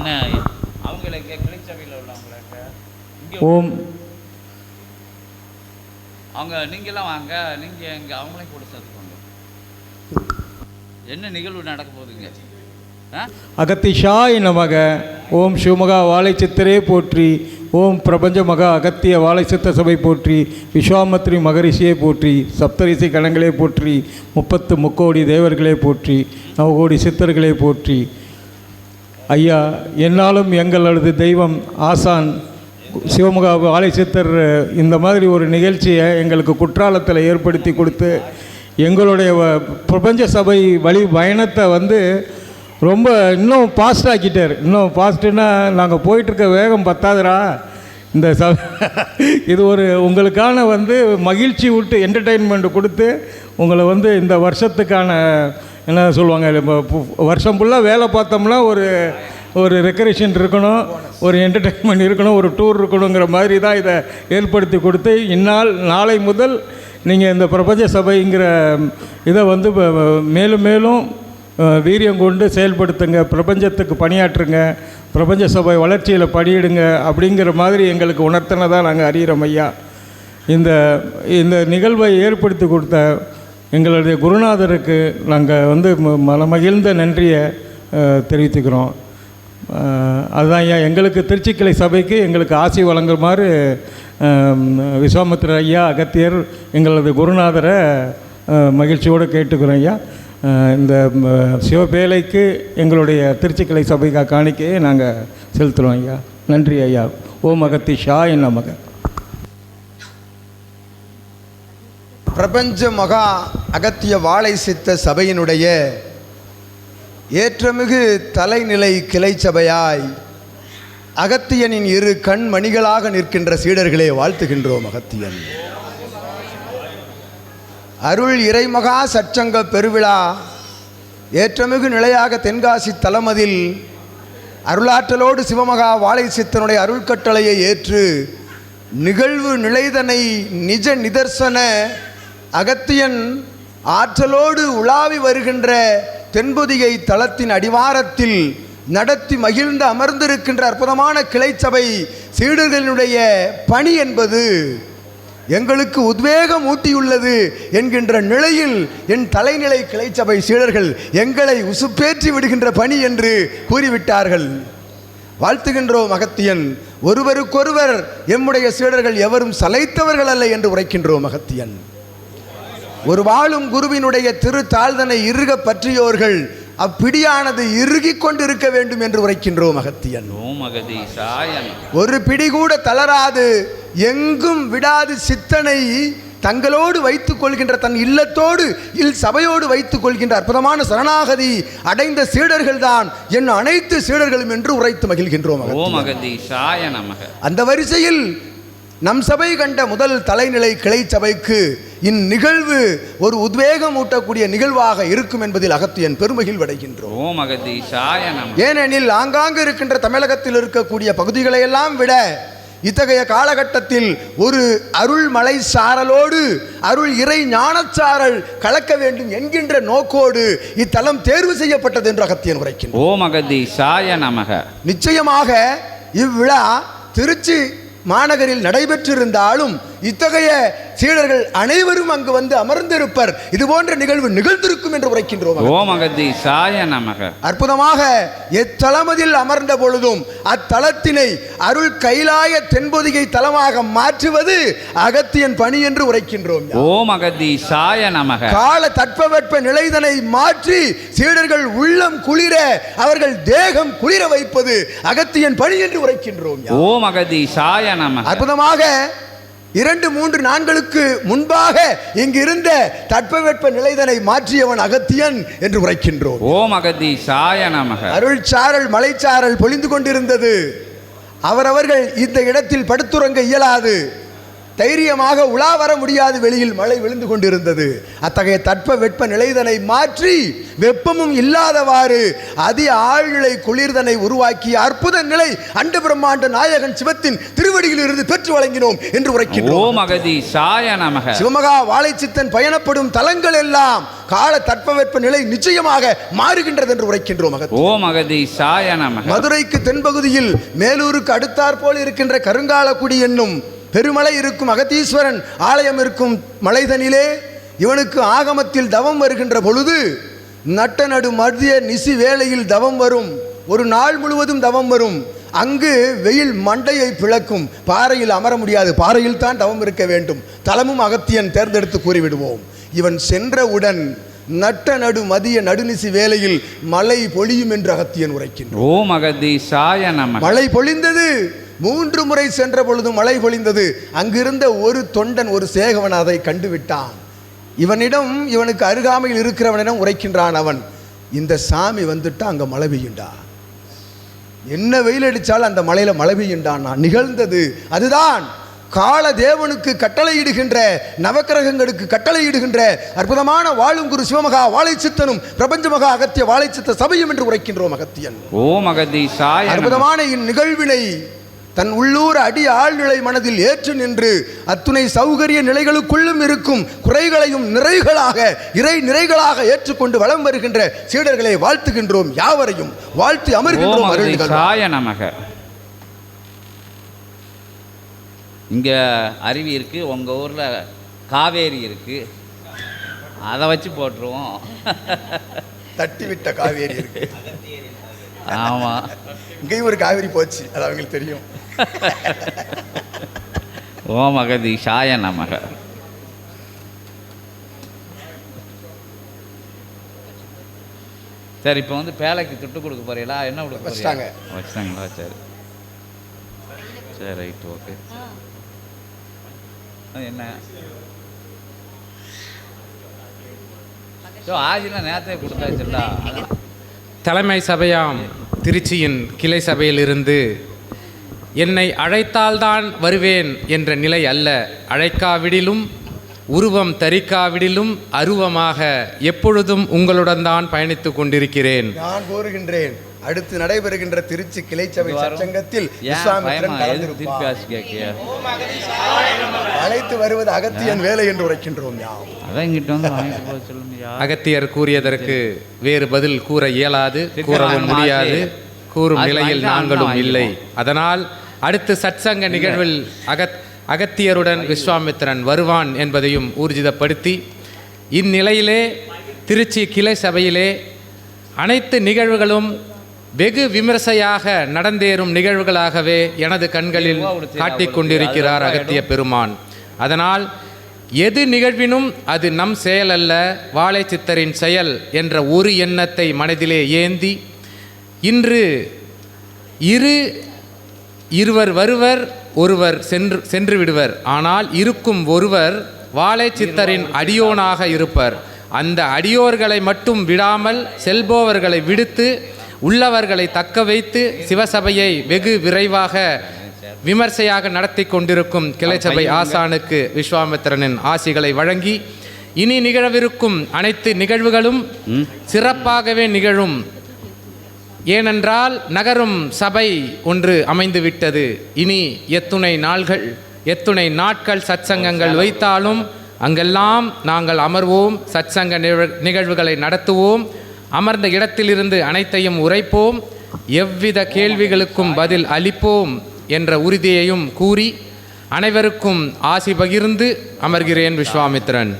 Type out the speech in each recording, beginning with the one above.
என்ன? அவங்களுக்கு கிளைச்சபையில் உள்ளவங்களுக்கு ஓம் அவங்க நீங்களாம் வாங்க நீங்கள் இங்கே அவங்களையும் கூட சேர்த்துக்கோங்க. என்ன நிகழ்வு நடக்க போகுதுங்க? அகத்திஷாய் நமக ஓம் சிவமகா வாழை சித்தரே போற்றி ஓம் பிரபஞ்ச மகா அகத்திய வாழை சித்த சபை போற்றி விஸ்வாமத்ரி மகரிஷியே போற்றி சப்தரிசி கணங்களே போற்றி முப்பத்து முக்கோடி தேவர்களே போற்றி நவகோடி சித்தர்களே போற்றி. ஐயா என்னாலும் எங்களது தெய்வம் ஆசான் சிவமுகா வாழை இந்த மாதிரி ஒரு நிகழ்ச்சியை எங்களுக்கு குற்றாலத்தில் ஏற்படுத்தி கொடுத்து எங்களுடைய வ- பிரபஞ்ச சபை வழி பயணத்தை வந்து ரொம்ப இன்னும் ஃபாஸ்ட் ஆக்கிட்டார். இன்னும் ஃபாஸ்ட்டுன்னா நாங்கள் போயிட்டுருக்க வேகம் பத்தாதுடா. இந்த ச இது ஒரு உங்களுக்கான வந்து மகிழ்ச்சி விட்டு என்டர்டெயின்மெண்ட் கொடுத்து உங்களை வந்து இந்த வருஷத்துக்கான என்ன சொல்லுவாங்க இப்போ வருஷம் ஃபுல்லாக வேலை பார்த்தோம்னா ஒரு ஒரு ரெக்கரேஷன் இருக்கணும் ஒரு என்டர்டெயின்மெண்ட் இருக்கணும் ஒரு டூர் இருக்கணுங்கிற மாதிரி தான் இதை ஏற்படுத்தி கொடுத்து இந்நாள் நாளை முதல் நீங்கள் இந்த பிரபஞ்ச சபைங்கிற இதை வந்து மேலும் மேலும் வீரியம் கொண்டு செயல்படுத்துங்க பிரபஞ்சத்துக்கு பணியாற்றுங்க பிரபஞ்ச சபை வளர்ச்சியில் பணியிடுங்க அப்படிங்கிற மாதிரி எங்களுக்கு உணர்த்தினதாக நாங்கள் அறிகிறோம் ஐயா. இந்த இந்த நிகழ்வை ஏற்படுத்தி கொடுத்த எங்களுடைய குருநாதருக்கு நாங்கள் வந்து ம- மனமகிழ்ந்த நன்றியை தெரிவித்துக்கிறோம். அதுதான் ஐயா எங்களுக்கு திருச்சிக்கிளை சபைக்கு எங்களுக்கு ஆசி வழங்குமாறு விஸ்வாமித்திர ஐயா அகத்தியர் எங்களது குருநாதரை மகிழ்ச்சியோடு கேட்டுக்கிறோம் ஐயா. இந்த சிவபேலைக்கு எங்களுடைய திருச்சிக்கிளை சபைக்கா காணிக்கையை நாங்கள் செலுத்துகிறோம் ஐயா. நன்றி ஐயா. ஓம் அகத்தி ஷா என்ன மகன் பிரபஞ்ச மகா அகத்திய வாழை சித்த சபையினுடைய ஏற்றமிகு தலைநிலை கிளை சபையாய் அகத்தியனின் இரு கண்மணிகளாக நிற்கின்ற சீடர்களே வாழ்த்துகின்றோம் அகத்தியன். அருள் இறைமகா சற்சங்க பெருவிழா ஏற்றமிகு நிலையாக தென்காசி தலமதில் அருளாற்றலோடு சிவமகா வாழை சித்தனுடைய அருள்கட்டளையை ஏற்று நிகழ்வு நிலைதனை நிஜ நிதர்சன அகத்தியன் ஆற்றலோடு உலாவி வருகின்ற தென்பொதிகை தளத்தின் அடிவாரத்தில் நடத்தி மகிழ்ந்து அமர்ந்திருக்கின்ற அற்புதமான கிளைச்சபை சீடர்களினுடைய பணி என்பது எங்களுக்கு உத்வேகம் ஊட்டியுள்ளது என்கின்ற நிலையில் என் தலைநிலை கிளைச்சபை சீடர்கள் எங்களை உசுப்பேற்றி விடுகின்ற பணி என்று கூறிவிட்டார்கள். வாழ்த்துகின்றோம் அகத்தியன். ஒருவருக்கொருவர் எம்முடைய சீடர்கள் எவரும் சலைத்தவர்கள் அல்ல என்று உரைக்கின்றோம் அகத்தியன். ஒரு வாழும் குருவினுடைய திரு தாழ்தனை இறுக பற்றியோர்கள் அப்பிடியானது இறுகிக் கொண்டிருக்க வேண்டும் என்று உரைக்கின்றோம் அகத்தியன். ஒரு பிடி கூட தளராது எங்கும் விடாது சித்தனை தங்களோடு வைத்துக் கொள்கின்ற தன் இல்லத்தோடு இல் சபையோடு வைத்துக் கொள்கின்ற அற்புதமான சரணாகதி அடைந்த சீடர்கள் தான் என் அனைத்து சீடர்களும் என்று உரைத்து மகிழ்கின்றோம் அந்த வரிசையில் நம் சபை கண்ட முதல் தலைநிலை கிளை சபைக்கு இந்நிகழ்வு ஒரு உத்வேகம் ஊட்டக்கூடிய நிகழ்வாக இருக்கும் என்பதில் அகத்தியன் அகதீசாய நமக ஏனெனில் ஆங்காங்கு இருக்கின்ற தமிழகத்தில் இருக்கக்கூடிய பகுதிகளை எல்லாம் விட இத்தகைய காலகட்டத்தில் ஒரு அருள் மலை சாரலோடு அருள் இறை ஞானச்சாரல் கலக்க வேண்டும் என்கின்ற நோக்கோடு இத்தலம் தேர்வு செய்யப்பட்டது என்று அகத்தியன் உரைக்கின்றார் ஓம் அகதீசாய நமக. நிச்சயமாக இவ்விழா திருச்சி மாநகரில் நடைபெற்றிருந்தாலும் இத்தகைய சீடர்கள் அனைவரும் அங்கு வந்து அமர்ந்திருப்பர். இது போன்ற நிகழ்வு நிகழ்ந்திருக்கும் என்று உரைக்கின்றோம் ஓம் அகதீசாய நமக. அற்புதமாக எத்தலமதில் அமர்ந்த பொழுதும் அத்தலத்தினை அருள் கைலாய தென்பொதிகை தலமாக மாற்றுவது அகத்தியன் பணி என்று உரைக்கின்றோம். ஓம் அகதீசாய நமக. கால தட்பவெட்ப நிலைதனை மாற்றி சீடர்கள் உள்ளம் குளிர அவர்கள் தேகம் குளிர வைப்பது அகத்தியன் பணி என்று உரைக்கின்றோம். ஓம் அகதீசாய நமக. அற்புதமாக இரண்டு மூன்று நாட்களுக்கு முன்பாக இங்கு இருந்த தட்பவெட்ப நிலைதனை மாற்றியவன் அகத்தியன் என்று உரைக்கின்றோம். ஓம் அகதீசாய நமக. அருள் சாரல் மலைச்சாரல் பொழிந்து கொண்டிருந்தது. அவரவர்கள் இந்த இடத்தில் படுத்துறங்க இயலாது. தைரியமாக உலா வர முடியாது வெளியில் மழை விழுந்து கொண்டிருந்தது. அத்தகைய தட்ப வெப்ப நிலைதனை மாற்றி வெப்பமும் இல்லாதவாறு அதி ஆழ்நிலை குளிர்தனை உருவாக்கிய அற்புத நிலை அண்ட பிரம்மாண்ட நாயகன் சிவத்தின் திருவடியில் இருந்து பெற்று வழங்கினோம் என்று நமக. சிவமகா வாழைச்சித்தன் பயணப்படும் தலங்கள் எல்லாம் கால தட்பவெப்ப நிலை நிச்சயமாக மாறுகின்றது என்று உரைக்கின்றோம் அகத் ஓம் அகதீஷாய நமக. மதுரைக்கு தென்பகுதியில் மேலூருக்கு அடுத்தாற்போல் இருக்கின்ற கருங்காலக்குடி என்னும் பெருமலை இருக்கும் அகத்தீஸ்வரன் ஆலயம் இருக்கும் மலைதனிலே இவனுக்கு ஆகமத்தில் தவம் வருகின்ற பொழுது நட்ட நடு மதிய நிசி வேளையில் தவம் வரும். ஒரு நாள் முழுவதும் தவம் வரும். அங்கு வெயில் மண்டையை பிளக்கும். பாறையில் அமர முடியாது. பாறையில் தான் தவம் இருக்க வேண்டும். தலமும் அகத்தியன் தேர்ந்தெடுத்து கூறிவிடுவோம். இவன் சென்றவுடன் நட்ட நடு மதிய நடுநிசி வேளையில் மழை பொழியும் என்று அகத்தியன் உரைக்கின்றான். ஓம் அகதீஷாய நமக. மழை பொழிந்தது. மூன்று முறை சென்ற பொழுது மழை பொழிந்தது. அங்கிருந்த ஒரு தொண்டன் ஒரு சேகவன் அதை கண்டுவிட்டான். இவனிடம் இவனுக்கு அருகாமையில் இருக்கிறவனிடம் உரைக்கின்றான் அவன் இந்த சாமி வந்துட்டா அங்க மழை பெய்யுண்டா என்ன வெயில் அடிச்சாலும் அந்த மலையில மழை பெய்யுண்டான் நிகழ்ந்தது அதுதான். கால தேவனுக்கு கட்டளையிடுகின்ற நவக்கிரகங்களுக்கு கட்டளையிடுகின்ற அற்புதமான வாழும் குரு சிவமகா வாழைச்சித்தனும் பிரபஞ்சமகா அகத்திய வாழைச்சித்த சபையும் என்று உரைக்கின்றோம் அகத்தியன். ஓம் நமக அற்புதமான இந்நிகழ்வினை தன் உள்ளூர் அடி ஆழ்நிலை மனதில் ஏற்று நின்று அத்துணை சௌகரிய நிலைகளுக்குள்ளும் இருக்கும் குறைகளையும் நிறைகளாக இறை நிறைகளாக ஏற்றுக்கொண்டு வலம் வருகின்ற சீடர்களை வாழ்த்துகின்றோம் யாவரையும். வாழ்த்தி அமர்கின்றோம் இங்கே அருவி இருக்குது உங்கள் ஊரில் காவேரி இருக்குது அதை வச்சு போட்டுருவோம். தட்டிவிட்ட காவேரி இருக்கு. ஆமாம் இங்கேயும் ஒரு காவேரி போச்சு அது அவங்களுக்கு தெரியும். ஓம் அகதீஷாய நமக. சரி இப்போ வந்து பேலைக்கு துட்டு கொடுக்க போறீங்களா? என்ன கொடுக்க வச்சிட்டாங்க. வச்சிட்டாங்களா? சரி. சரி ரைட் ஓகே. என்ன? ஸோ ஆஜிலாம் நேரத்தை கொடுத்தாச்சுல்ல. தலைமை சபையாம் திருச்சியின் கிளை சபையிலிருந்து என்னை அழைத்தால்தான் வருவேன் என்ற நிலை அல்ல. அழைக்காவிடிலும் உருவம் தரிக்காவிடிலும் அருவமாக எப்பொழுதும் உங்களுடன் தான் பயணித்துக் கொண்டிருக்கிறேன். நான் கூறுகின்றேன் அடுத்து நடைபெறுகின்ற திருச்சி கலந்திருப்பார். ஆச்சு கேட்கிய அழைத்து வருவது அகத்தியன் வேலை என்று உரைக்கின்றோம் அகத்தியர் கூறியதற்கு வேறு பதில் கூற இயலாது கூறவும் முடியாது. கூறும் நிலையில் நாங்களும் இல்லை. அதனால் அடுத்து சத்சங்க நிகழ்வில் அகத் அகத்தியருடன் விஸ்வாமித்திரன் வருவான் என்பதையும் ஊர்ஜிதப்படுத்தி இந்நிலையிலே திருச்சி கிளை சபையிலே அனைத்து நிகழ்வுகளும் வெகு விமர்சையாக நடந்தேறும் நிகழ்வுகளாகவே எனது கண்களில் காட்டிக் கொண்டிருக்கிறார் அகத்திய பெருமான். அதனால் எது நிகழ்வினும் அது நம் செயல் அல்ல வாழை சித்தரின் செயல் என்ற ஒரு எண்ணத்தை மனதிலே ஏந்தி இன்று இரு இருவர் வருவர் ஒருவர் சென்று சென்று விடுவர். ஆனால் இருக்கும் ஒருவர் வாழை சித்தரின் அடியோனாக இருப்பர். அந்த அடியோர்களை மட்டும் விடாமல் செல்போவர்களை விடுத்து உள்ளவர்களை தக்க வைத்து சிவசபையை வெகு விரைவாக விமர்சையாக நடத்தி கொண்டிருக்கும் கிளைச்சபை ஆசானுக்கு விஸ்வாமித்திரனின் ஆசிகளை வழங்கி இனி நிகழவிருக்கும் அனைத்து நிகழ்வுகளும் சிறப்பாகவே நிகழும். ஏனென்றால் நகரும் சபை ஒன்று அமைந்துவிட்டது. இனி எத்துணை நாள்கள் எத்துணை நாட்கள் சத்சங்கங்கள் வைத்தாலும் அங்கெல்லாம் நாங்கள் அமர்வோம் சத்சங்க நிகழ்- நிகழ்வுகளை நடத்துவோம் அமர்ந்த இடத்திலிருந்து அனைத்தையும் உரைப்போம் எவ்வித கேள்விகளுக்கும் பதில் அளிப்போம் என்ற உறுதியையும் கூறி அனைவருக்கும் ஆசி பகிர்ந்து அமர்கிறேன் விஸ்வாமித்திரன்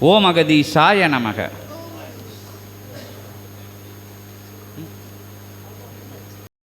ஓம் அகதீஷாய நமக.